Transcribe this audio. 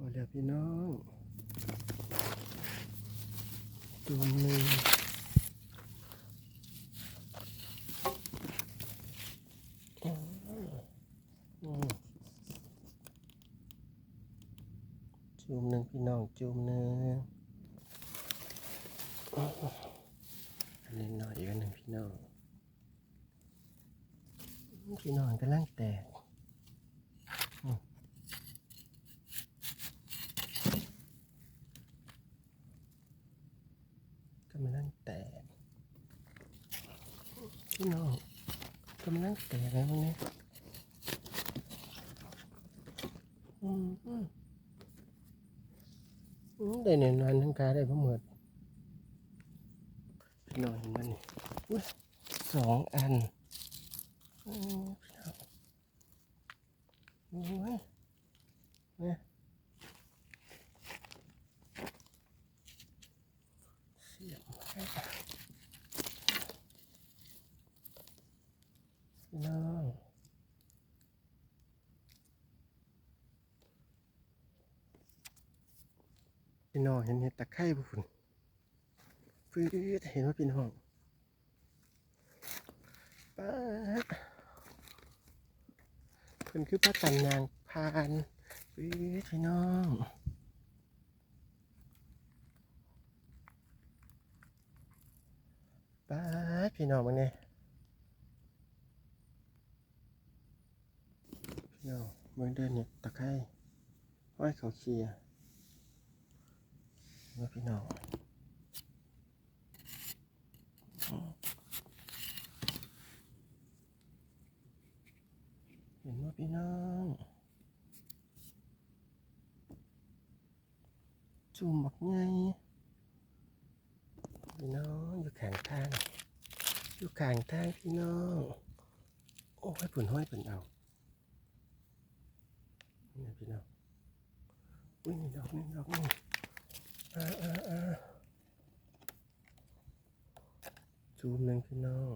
พอแล้วพี่น้องจุ่มหนึ่งจุ่มหนึ่งพี่น้องจุ่มหนึ่งอันนี้หน่อยอีกหนึ่งพี่น้อง พี่น้องกำลังแตก กำลัง แตกพี่น้องกำลังแตกแล้วมันเนี่ยอืมอืมได้เนินนานทั้งกายได้พอหมดพี่น้องเห็นมันนี่อุ๊ยสองอันอืมพี่น้องโอ้ยเนี่ยเสียบให้ พี่ น้องพี่น้องเห็นเห็ดตะไคร้บุญฟื้ดเห็นว่าพี่น้องป้าเพิ่นคือพระกันนางพานฟื้ดพี่น้อง ป้าพี่น้องมาเนี่ยพี่น้องเมืองเดินเนี่ยตะไคร้ห้อยเขาเคลียร์เมื่อพี่น้องเห็นว่าพี่น้องจุ่มบักไงพี่น้องอยู่ข้างทาง อยู่ข้างทางพี่น้อง โอ้ยผุนห้อยผุนเอานี่พี่น้องอุ้ยนี่ดอกนี่ดอกนี่อ่าอ่าอ่าจูมหนึ่งพี่น้อง